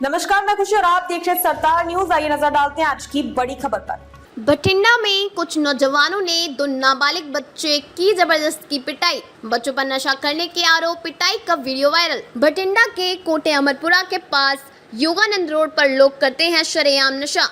नमस्कार, मैं खुशी और आप देख रहे सरदार न्यूज़। आइए नज़र डालते हैं आज की बड़ी खबर पर। बठिंडा में कुछ नौजवानों ने दो नाबालिग बच्चे की ज़बरदस्त की पिटाई। बच्चों पर नशा करने के आरोप पिटाई का वीडियो वायरल। बठिंडा के कोटे अमरपुरा के पास योगानंद रोड पर लोग करते हैं शरेआम नशा,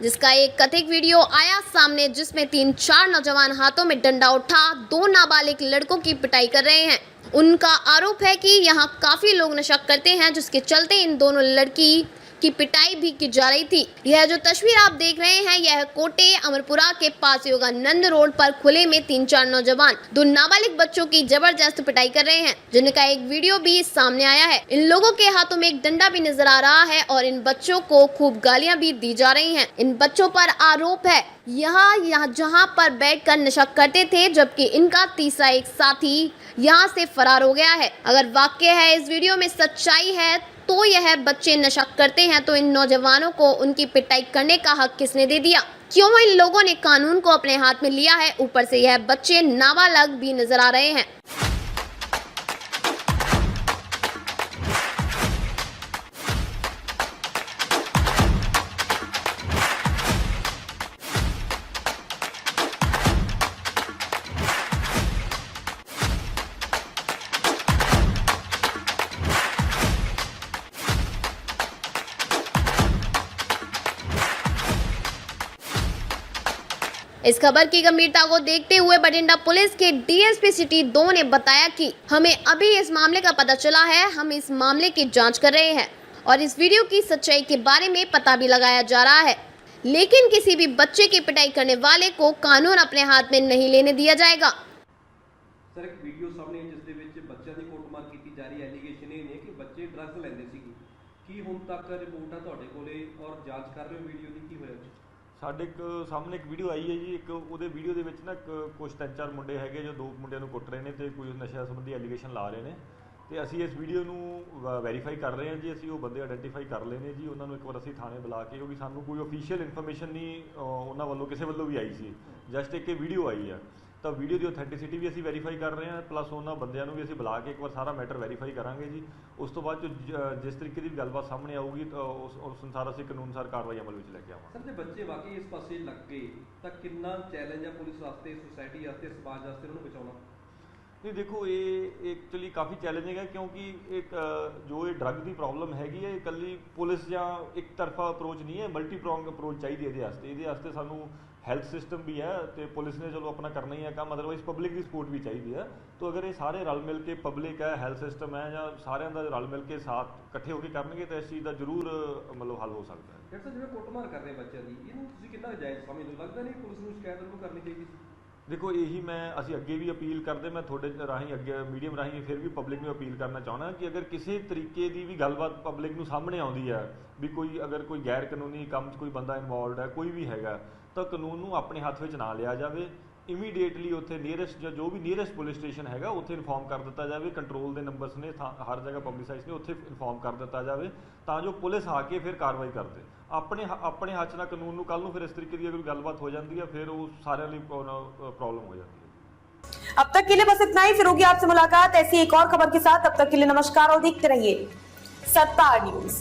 जिसका एक कथित वीडियो आया सामने, जिसमें तीन चार नौजवान हाथों में डंडा उठा दो नाबालिग लड़कों की पिटाई कर रहे हैं। उनका आरोप है कि यहाँ काफ़ी लोग नशा करते हैं, जिसके चलते इन दोनों लड़की की पिटाई भी की जा रही थी। यह जो तस्वीर आप देख रहे हैं, यह कोटे अमरपुरा के पास योगानंद रोड पर खुले में तीन चार नौजवान, दो नाबालिग बच्चों की ज़बरदस्त पिटाई कर रहे हैं, जिनका एक वीडियो भी सामने आया है। इन लोगों के हाथों में एक डंडा भी नज़र आ रहा है और इन बच्चों को खूब गालियाँ भी दी जा रही है। इन बच्चों पर आरोप है, यहाँ यहाँ जहाँ पर बैठकर नशा करते थे, जबकि इनका तीसरा एक साथी यहाँ से फरार हो गया है। अगर वाक्य है इस वीडियो में सच्चाई है तो यह बच्चे नशा करते हैं तो इन नौजवानों को उनकी पिटाई करने का हक किसने दे दिया? क्यों इन लोगों ने कानून को अपने हाथ में लिया है? ऊपर से यह बच्चे नाबालग भी नज़र आ रहे हैं। इस खबर की गंभीरता को देखते हुए बठिंडा पुलिस के डीएसपी सिटी दो ने बताया कि हमें अभी इस मामले का पता चला है हम इस मामले की जांच कर रहे हैं और इस वीडियो की सच्चाई के बारे में पता भी लगाया जा रहा है लेकिन किसी भी बच्चे की पिटाई करने वाले को कानून अपने हाथ में नहीं लेने दिया जाएगा ਸਰ ਇੱਕ ਵੀਡੀਓ ਸਾਹਮਣੇ ਆਈ ਜਿਸ ਦੇ ਵਿੱਚ ਬੱਚਿਆਂ ਦੀ ਕੁੱਟਮਾਰ ਕੀਤੀ ਜਾ ਰਹੀ ਹੈ ਐਲੀਗੇਸ਼ਨ ਇਹ ਨੇ ਕਿ ਬੱਚੇ ਡਰੱਗਸ ਲੈਂਦੇ ਸੀਗੇ ਕੀ ਹੁਣ ਤੱਕ ਰਿਪੋਰਟ ਆ ਤੁਹਾਡੇ ਕੋਲੇ ਔਰ ਜਾਂਚ ਕਰ ਰਹੇ ਹੋ ਵੀਡੀਓ ਦੀ ਕੀ ਹੋਇਆ ਸਾਡੇ ਇੱਕ ਸਾਹਮਣੇ ਇੱਕ ਵੀਡੀਓ ਆਈ ਹੈ ਜੀ, ਇੱਕ ਉਹਦੇ ਵੀਡੀਓ ਦੇ ਵਿੱਚ ਨਾ ਇੱਕ ਕੁਝ ਤਿੰਨ ਚਾਰ ਮੁੰਡੇ ਹੈਗੇ ਜੋ ਦੋ ਮੁੰਡਿਆਂ ਨੂੰ ਕੁੱਟ ਰਹੇ ਨੇ ਤੇ ਕੋਈ ਨਸ਼ਾ ਸੰਬੰਧੀ ਐਲੀਗੇਸ਼ਨ ਲਾ ਰਹੇ ਨੇ। ਤੇ ਅਸੀਂ ਇਸ ਵੀਡੀਓ ਨੂੰ ਵੈਰੀਫਾਈ ਕਰ ਰਹੇ ਹਾਂ ਜੀ, ਅਸੀਂ ਉਹ ਬੰਦੇ ਆਇਡੈਂਟੀਫਾਈ ਕਰ ਲਏ ਨੇ ਜੀ, ਉਹਨਾਂ ਨੂੰ ਇੱਕ ਵਾਰ ਅਸੀਂ ਥਾਣੇ ਬੁਲਾ ਕੇ, ਕਿਉਂਕਿ ਸਾਨੂੰ ਕੋਈ ਅਫੀਸ਼ੀਅਲ ਇਨਫੋਰਮੇਸ਼ਨ ਨਹੀਂ ਉਹਨਾਂ ਵੱਲੋਂ ਕਿਸੇ ਵੱਲੋਂ ਵੀ ਆਈ ਸੀ। ਜਸਟ ਇੱਕ ਇਹ ਵੀਡੀਓ ਆਈ ਆ। ਤਾਂ ਵੀਡੀਓ ਦੀ ਅਥੈਂਟਿਸਿਟੀ ਵੀ ਅਸੀਂ ਵੈਰੀਫਾਈ ਕਰ ਰਹੇ ਹਾਂ ਪਲੱਸ ਉਹਨਾਂ ਬੰਦਿਆਂ ਨੂੰ ਵੀ ਅਸੀਂ ਬੁਲਾ ਕੇ ਇੱਕ ਵਾਰ ਸਾਰਾ ਮੈਟਰ ਵੈਰੀਫਾਈ ਕਰਾਂਗੇ ਜੀ। ਉਸ ਤੋਂ ਬਾਅਦ ਜੋ ਜ- ਜਿਸ ਤਰੀਕੇ ਦੀ ਗੱਲਬਾਤ ਸਾਹਮਣੇ ਆਊਗੀ, ਤਾਂ ਉਸ ਉਸ ਅਨੁਸਾਰ ਅਸੀਂ ਕਾਨੂੰਨ ਅਨੁਸਾਰ ਕਾਰਵਾਈ ਅਮਲ ਵਿੱਚ ਲੈ ਕੇ ਆਵਾਂਗੇ। ਸਰ, ਜੇ ਬੱਚੇ ਵਾਕਈ ਇਸ ਪਾਸੇ ਲੱਗ ਗਏ, ਤਾਂ ਕਿੰਨਾ ਚੈਲੰਜ ਆ ਪੁਲਿਸ ਵਾਸਤੇ ਸੋਸਾਇਟੀ ਵਾਸਤੇ, ਸਮਾਜ ਵਾਸਤੇ ਉਹਨਾਂ ਨੂੰ ਬਚਾਉਣਾ? ਨਹੀਂ, ਦੇਖੋ, ਇਹ ਐਕਚੁਅਲੀ ਕਾਫੀ ਚੈਲੰਜਿੰਗ ਹੈ ਕਿਉਂਕਿ ਇੱਕ ਜੋ ਇਹ ਡਰੱਗ ਦੀ ਪ੍ਰੋਬਲਮ ਹੈਗੀ ਹੈ, ਇਹ ਇਕੱਲੀ ਪੁਲਿਸ ਜਾਂ ਇੱਕ ਤਰਫਾ ਅਪਰੋਚ ਨਹੀਂ ਹੈ ਮਲਟੀ ਪ੍ਰੋਂਗ ਅਪਰੋਚ ਚਾਹੀਦੀ ਹੈ ਇਹਦੇ ਵਾਸਤੇ। ਇਹਦੇ ਵਾਸਤੇ ਸਾਨੂੰ ਹੈਲਥ ਸਿਸਟਮ ਵੀ ਹੈ ਤੇ ਪੁਲਿਸ ਨੇ ਚਲੋ ਆਪਣਾ ਕਰਨਾ ਹੀ ਹੈ ਕੰਮ ਅਦਰਵਾਈਜ਼ ਪਬਲਿਕ ਦੀ ਸਪੋਰਟ ਵੀ ਚਾਹੀਦੀ ਹੈ। ਤਾਂ ਅਗਰ ਇਹ ਸਾਰੇ ਰਲ ਮਿਲ ਕੇ ਪਬਲਿਕ ਹੈ ਹੈਲਥ ਸਿਸਟਮ ਹੈ ਜਾਂ ਸਾਰਿਆਂ ਦਾ ਰਲ ਮਿਲ ਕੇ ਸਾਥ ਇਕੱਠੇ ਹੋ ਕੇ ਕਰਨਗੇ ਤਾਂ ਇਸ ਚੀਜ਼ ਦਾ ਜ਼ਰੂਰ ਮਤਲਬ ਹੱਲ ਹੋ ਸਕਦਾ ਹੈ। ਡਾਕਟਰ ਜਿਵੇਂ ਕੁੱਟਮਾਰ ਕਰ ਰਹੇ ਬੱਚਿਆਂ ਦੀ, ਇਹਨੂੰ ਤੁਸੀਂ ਕਿੰਨਾ ਜਾਇਜ਼ ਸਮਝਦੇ ਹੋ? ਲੱਗਦਾ ਨਹੀਂ ਪੁਲਿਸ ਨੂੰ ਸ਼ਿਕਾਇਤ ਉਹਨੂੰ ਕਰਨੀ ਚਾਹੀਦੀ ਸੀ। ਦੇਖੋ, ਇਹੀ ਮੈਂ, ਅਸੀਂ ਅੱਗੇ ਵੀ ਅਪੀਲ ਕਰਦੇ, ਮੈਂ ਤੁਹਾਡੇ ਰਾਹੀਂ ਅੱਗੇ, ਮੀਡੀਅਮ ਰਾਹੀਂ ਫਿਰ ਵੀ ਪਬਲਿਕ ਨੂੰ ਅਪੀਲ ਕਰਨਾ ਚਾਹੁੰਦਾ ਕਿ ਅਗਰ ਕਿਸੇ ਤਰੀਕੇ ਦੀ ਵੀ ਗੱਲਬਾਤ ਪਬਲਿਕ ਨੂੰ ਸਾਹਮਣੇ ਆਉਂਦੀ ਹੈ, ਵੀ ਕੋਈ, ਅਗਰ ਕੋਈ ਗੈਰ ਕਾਨੂੰਨੀ ਕੰਮ 'ਚ ਕੋਈ ਬੰਦਾ ਇਨਵੋਲਵਡ ਹੈ, ਕੋਈ ਵੀ ਹੈਗਾ, ਤਾਂ ਕਾਨੂੰਨ ਨੂੰ ਆਪਣੇ ਹੱਥ ਵਿੱਚ ਨਾ ਲਿਆ ਜਾਵੇ ਇਮੀਡੀਏਟਲੀ ਉੱਥੇ ਨੀਅਰੈਸਟ ਜਾਂ ਜੋ ਵੀ ਨੀਅਰੈਸਟ ਪੁਲਿਸ ਸਟੇਸ਼ਨ ਹੈਗਾ ਉੱਥੇ ਇਨਫੋਰਮ ਕਰ ਦਿੱਤਾ ਜਾਵੇ ਕੰਟਰੋਲ ਦੇ ਨੰਬਰਸ ਨੇ ਥਾਂ- ਹਰ ਜਗ੍ਹਾ ਪਬਲਿਸਾਈਜ਼ ਨੇ ਉੱਥੇ ਇਨਫੋਰਮ ਕਰ ਦਿੱਤਾ ਜਾਵੇ ਤਾਂ ਜੋ ਪੁਲਿਸ ਆ ਕੇ ਫਿਰ ਕਾਰਵਾਈ ਕਰਦੇ ਆਪਣੇ ਹ- ਆਪਣੇ ਹੱਥ 'ਚ ਨਾਲ ਕਾਨੂੰਨ ਨੂੰ ਕੱਲ ਨੂੰ ਫਿਰ ਇਸ ਤਰੀਕੇ ਦੀ ਅਗਰ ਗੱਲਬਾਤ ਹੋ ਜਾਂਦੀ ਹੈ ਫਿਰ ਉਹ ਸਾਰਿਆਂ ਲਈ ਪ੍ਰੋਬਲਮ ਹੋ ਜਾਂਦੀ ਹੈ अब तक के लिए बस इतना ही फिर होगी आपसे मुलाकात ऐसी एक और खबर के साथ तब तक के लिए नमस्कार और देखते रहिए सत्तार न्यूज